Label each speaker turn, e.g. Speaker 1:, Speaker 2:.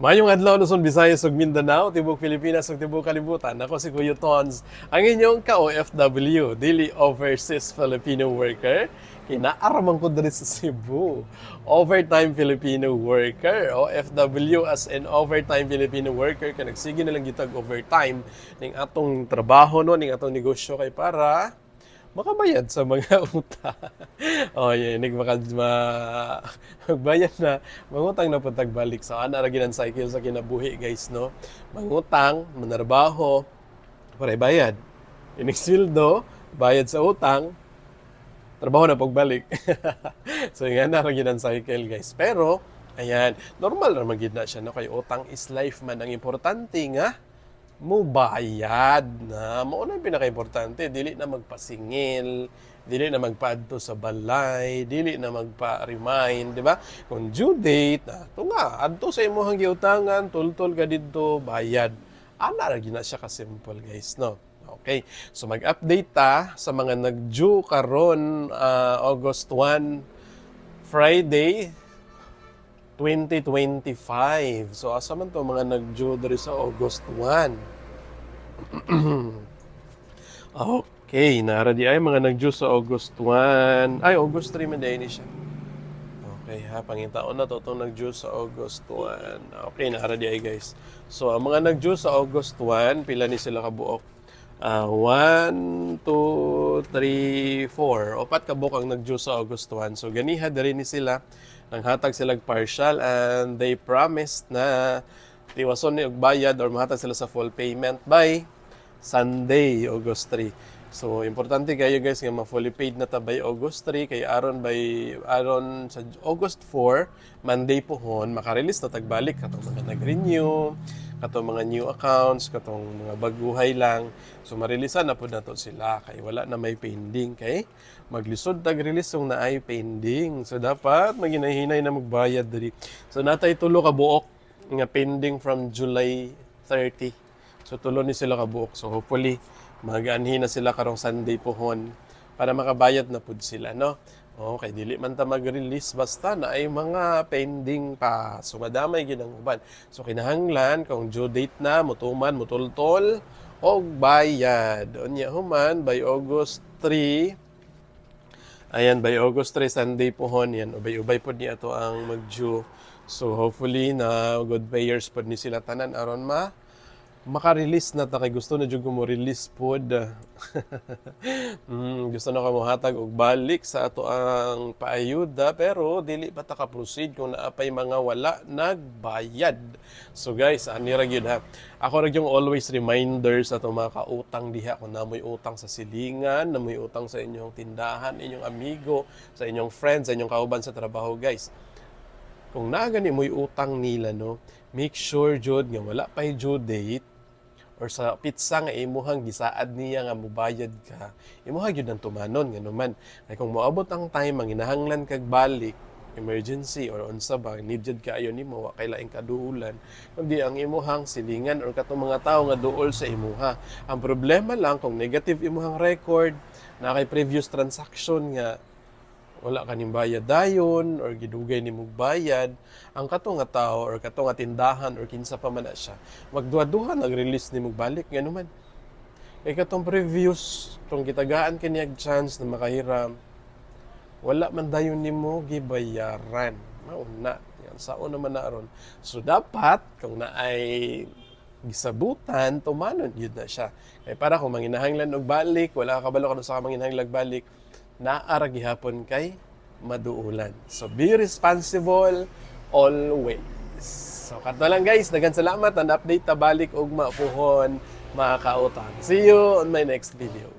Speaker 1: Mayong adlaw Luzon, Visayas ug Mindanao, tibok Pilipinas ug tibok kalibutan. Ako si Kuya Tons, ang inyong ka-OFW, daily overseas Filipino worker. Kinaaramang ko diri sa Cebu. Overtime Filipino worker, OFW as an overtime Filipino worker ka nagsige na lang gitag overtime ning atong trabaho no, ning atong negosyo kay para makabayad sa mga utang. oh, yun, maka ma, magbayad na, mangutang na balik sa ana ra ginan cycle sa kinabuhi, guys, no. Mangutang, manarbaho, para bayad. Inig sweldo, bayad sa utang, trabaho na pagbalik. so yan na ra ginan cycle, guys. Pero ayan, normal ra magid na siya no kay utang is life man ang importante nga mo bayad na. Mao na pinaka-importante dili na magpasingil dili na magpaadto sa balay dili na magpa-remind di ba? Kung due date na to nga adto sa imong giutangan tultol ka didto bayad. Ana ra gyud na siya ka simple guys no? Okay. So mag-update ta sa mga nag-due karon ah, August 1 Friday 2025. So asa man to mga nag-due sa August 1? okay, nara di ay mga nag-due sa August 1. Ay, August 3 man din siya. Okay ha, pangitaon na to itong nag-due sa August 1. Okay, nara di ay guys. So, ang mga nag-due sa August 1, pila ni sila kabuok? Ah, 1, 2, 3, 4. Opat ka buok ang nag-due sa August 1. So, ganiha diri ni sila. Nanghatag sila partial and they promised na tiwason ni bayad or mahatag sila sa full payment by Sunday, August 3. So, importante kayo guys nga ma-fully paid na ta by August 3 kay aron by aron sa August 4, Monday pohon maka-release na tagbalik katong mga nag-renew, katong mga new accounts, katong mga baguhay lang. So, marilisan na po na sila kay wala na may pending kay maglisod tag-release yung na ay pending. So, dapat maginahinay na magbayad diri. So, natay tulo ka buok nga pending from July 30. So tulo ni sila kabuok. So hopefully mag-anhi na sila karong Sunday pohon para makabayad na pud sila no. Okay, dili man ta mag-release basta na ay mga pending pa. So madamay gid ang uban. So kinahanglan kung due date na mutuman mutultol og bayad. Unya human by August 3 Ayan, by August 3, Sunday pohon yan. Ubay-ubay po niya ito ang mag-due. So hopefully na good payers po ni sila tanan aron ma maka-release na ta kay gusto na jud ko mo release pod. mm, gusto na ko mo hatag og balik sa ato ang paayuda pero dili pa ta ka proceed kung naapay mga wala nagbayad. So guys, ani ra gyud ha. Ako ra yung always reminders sa ato mga kautang diha kung namoy utang sa silingan, namoy utang sa inyong tindahan, inyong amigo, sa inyong friends, sa inyong kauban sa trabaho guys kung nagani mo'y utang nila no make sure jud nga wala pa due date or sa pizza nga imuhang gisaad niya nga mubayad ka imuha gyud ang tumanon nga naman kay kung moabot ang time ang hinahanglan kag balik emergency or unsa ba need jud kaayo nimo wa kay laing kaduulan. Kundi ang imuhang silingan or katong mga tawo nga duol sa imuha. Ang problema lang kung negative imuhang record na kay previous transaction nga wala ka ning bayad dayon or gidugay ni mong bayad. Ang kato nga tao or kato nga tindahan or kinsa pa man siya magduha-duha nag-release ni mong balik. Nga naman kay katong previous tong gitagaan kini chance na makahiram wala man dayon nimo gibayaran. Mauna. Yan sao naman na aron. So dapat kung na ay gisabutan tumanon yun na siya. Kay para kung manginahanglan og balik wala ka kabalo ka sa manginahanglan balik naara gihapon kay maduulan. So be responsible always. So kato lang guys, dagan salamat ang update ta balik og mapuhon mga kautang. See you on my next video.